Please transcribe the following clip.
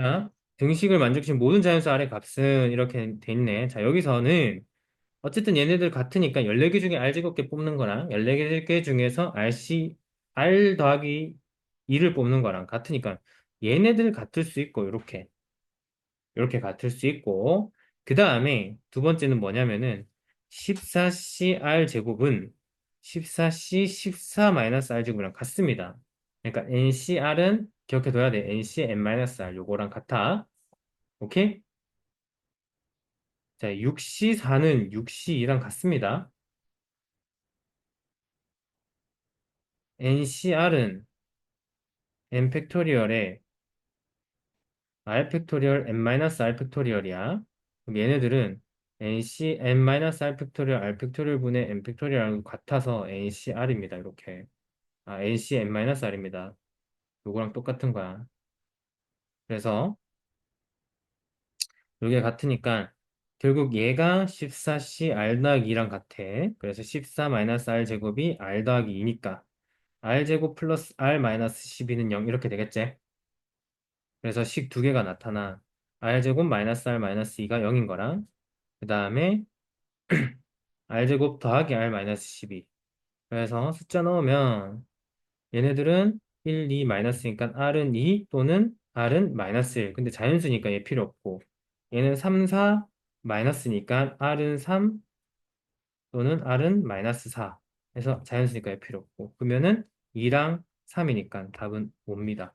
자, 등식을 만족시킨 모든 자연수 R의 값은 이렇게 돼 있네. 자, 여기서는 어쨌든 얘네들 같으니까 14개 중에 R 제곱계 뽑는 거랑 14개 중에서 RC, R 더하기 2를 뽑는 거랑 같으니까 얘네들 같을 수 있고 이렇게 이렇게 같을 수 있고 그 다음에 두 번째는 뭐냐면은 14CR 제곱은 14C 14-R 제곱이랑 같습니다. 그러니까 NCR은 기억해둬야 돼. NC N-R 요거랑 같아. 오케이? 자, 6C4는 6C2랑 같습니다. NCR은 n 팩토리얼에 r 팩토리얼 n-r 팩토리얼이야. 그럼 얘네들은 nc n-r 팩토리얼 r 팩토리얼 분의 n 팩토리얼랑 같아서 ncr입니다. 이렇게. 아, nc n-r입니다. 요거랑 똑같은 거야. 그래서 요게 같으니까 결국 얘가 14c r 더하기 2랑 같아. 그래서 14-r 제곱이 r 더하기 2니까 r 제곱 플러스 r 마이너스 12는 0 이렇게 되겠지? 그래서 식 두 개가 나타나 r제곱 마이너스 r 마이너스 2가 0인 거랑 그 다음에 r제곱 더하기 r 마이너스 12 그래서 숫자 넣으면 얘네들은 1, 2 마이너스니까 r은 2 또는 r은 마이너스 1 근데 자연수니까 얘 필요 없고. 얘는 3, 4 마이너스니까 r은 3 또는 r은 마이너스 4 해서 자연수니까 얘 필요 없고. 그러면은 2랑 3이니까 답은 5입니다